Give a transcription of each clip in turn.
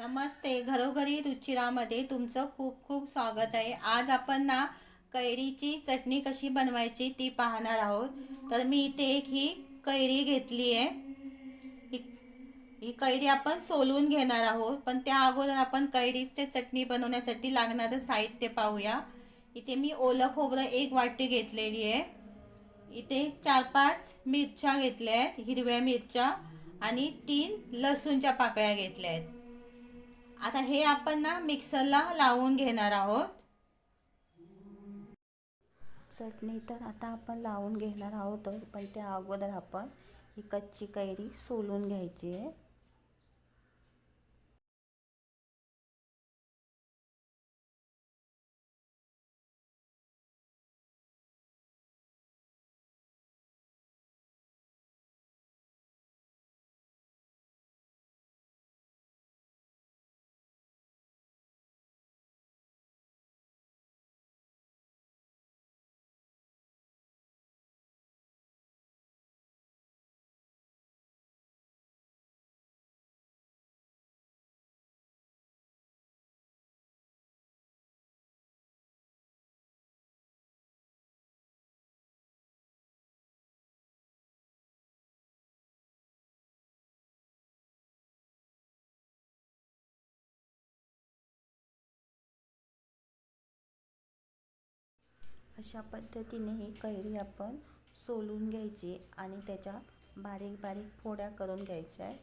नमस्ते. घरोघरी रुचिरामध्ये तुमचं खूप खूप स्वागत आहे. आज आपण ना कैरीची चटणी कशी बनवायची ती पाहणार आहोत. तर मी इथे एक ही कैरी घेतली आहे. ही ही कैरी आपण सोलून घेणार आहोत. पण त्या अगोदर आपण कैरीची चटणी बनवण्यासाठी लागणारं साहित्य पाहूया. इथे मी ओलं खोबरं एक वाटी घेतलेली आहे. इथे चार पाच मिरच्या घेतल्या आहेत हिरव्या मिरच्या आणि तीन लसूणच्या पाकळ्या घेतल्या आहेत. आता हे आपण ना मिक्सरला लावून घेणार आहोत. चटणी तर आता आपण लावून घेणार आहोतच पण त्या अगोदर आपण ही कच्ची कैरी सोलून घ्यायची आहे. अशा पद्धतीने ही कैरी आपण सोलून घ्यायची आणि त्याच्या बारीक बारीक फोड्या करून घ्यायच्या आहेत.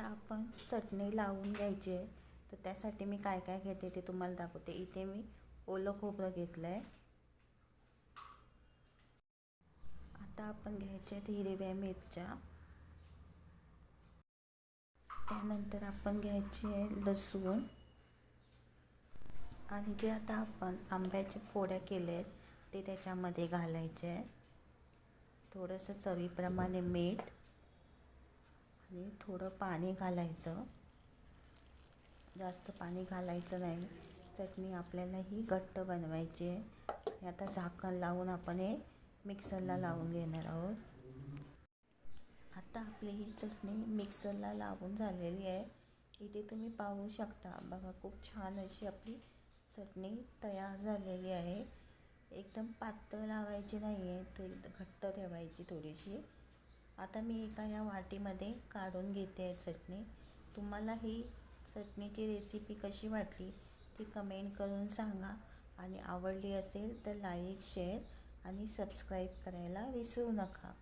आता आपण चटणी लावून घ्यायची आहे. तर त्यासाठी मी काय काय घेते ते तुम्हाला दाखवते. इथे मी ओलं खोबरं घेतलं आहे आता आपण घ्यायचे आहेत हिरव्या मिरच्या. त्यानंतर आपण घ्यायची आहे लसूण. आणि जे आता आपण आंब्याच्या फोड्या केल्या आहेत ते त्याच्यामध्ये घालायचे आहे. थोडंसं चवीप्रमाणे मीठ. आणि थोडं पाणी घालायचं. जास्त पाणी घालायचं नाही. चटणी आपल्याला ही घट्ट बनवायची आहे. आता झाकण लावून आपण हे मिक्सरला लावून घेणार आहोत. आता आपली ही चटणी मिक्सरला लावून झालेली आहे. इथे तुम्ही पाहू शकता. बघा खूप छान अशी आपली चटणी तयार झालेली आहे. एकदम पातळ लावायची नाही आहे तर घट्ट ठेवायची थोडीशी. आता मी एका या वाटीमध्ये काढून घेते आहे चटणी. तुम्हाला ही चटणीची रेसिपी कशी वाटली ती कमेंट करून सांगा. आणि आवडली असेल तर लाईक शेअर आणि सबस्क्राईब करायला विसरू नका.